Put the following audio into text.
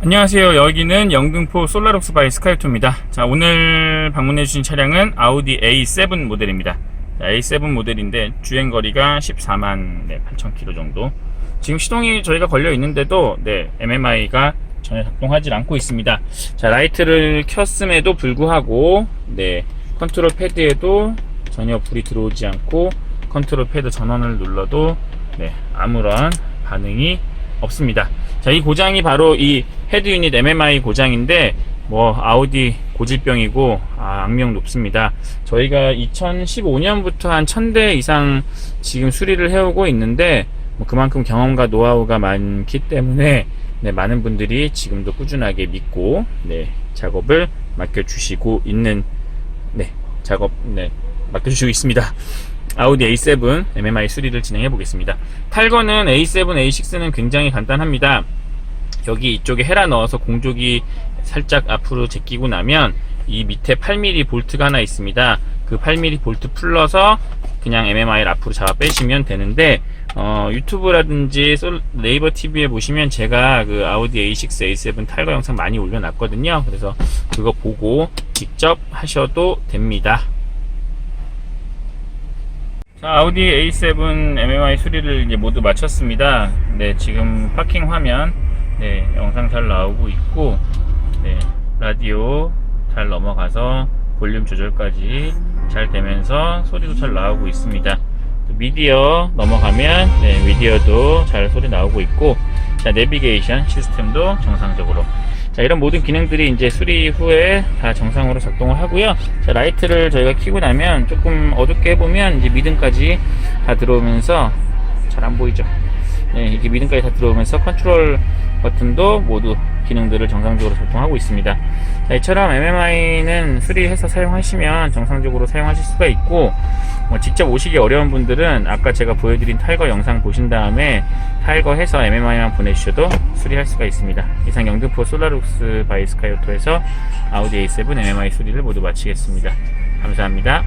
안녕하세요. 여기는 영등포 솔라룩스 바이 스카이토입니다. 자, 오늘 방문해주신 차량은 아우디 A7 모델입니다. 자, A7 모델인데 주행거리가 14만 네, 8천 킬로 정도. 지금 시동이 저희가 걸려 있는데도 네, MMI가 전혀 작동하지 않고 있습니다. 자, 라이트를 켰음에도 불구하고 네, 컨트롤 패드에도 전혀 불이 들어오지 않고 컨트롤 패드 전원을 눌러도 네, 아무런 반응이 없습니다. 자, 이 고장이 바로 이 헤드 유닛 MMI 고장인데 뭐 아우디 고질병이고 아, 악명 높습니다. 저희가 2015년부터 한 1000대 이상 지금 수리를 해오고 있는데 뭐 그만큼 경험과 노하우가 많기 때문에 네, 많은 분들이 지금도 꾸준하게 믿고 네, 작업을 맡겨주시고 있는 네, 작업 네, 맡겨주시고 있습니다. 아우디 A7 MMI 수리를 진행해 보겠습니다. 탈거는 A7, A6는 굉장히 간단합니다. 여기 이쪽에 헤라 넣어서 공조기 살짝 앞으로 제끼고 나면 이 밑에 8mm 볼트가 하나 있습니다. 그 8mm 볼트 풀러서 그냥 MMI를 앞으로 잡아 빼시면 되는데 어, 유튜브라든지 솔- 네이버 TV에 보시면 제가 그 아우디 A6, A7 탈거 영상 많이 올려놨거든요. 그래서 그거 보고 직접 하셔도 됩니다. 자, 아우디 A7 MMI 수리를 이제 모두 마쳤습니다. 네, 지금 파킹 화면, 네, 영상 잘 나오고 있고, 네, 라디오 잘 넘어가서 볼륨 조절까지 잘 되면서 소리도 잘 나오고 있습니다. 또 미디어 넘어가면, 네, 미디어도 잘 소리 나오고 있고, 자, 내비게이션 시스템도 정상적으로. 자, 이런 모든 기능들이 이제 수리 후에 다 정상으로 작동을 하고요. 자, 라이트를 저희가 켜고 나면 조금 어둡게 해보면 이제 미등까지 다 들어오면서 잘 안 보이죠? 네, 이게 미등까지 다 들어오면서 컨트롤 버튼도 모두 기능들을 정상적으로 작동하고 있습니다. 자, 이처럼 MMI는 수리해서 사용하시면 정상적으로 사용하실 수가 있고, 뭐 직접 오시기 어려운 분들은 아까 제가 보여드린 탈거 영상 보신 다음에 탈거해서 MMI만 보내주셔도 수리할 수가 있습니다. 이상 영등포 솔라룩스 바이 스카이오토에서 아우디 A7 MMI 수리를 모두 마치겠습니다. 감사합니다.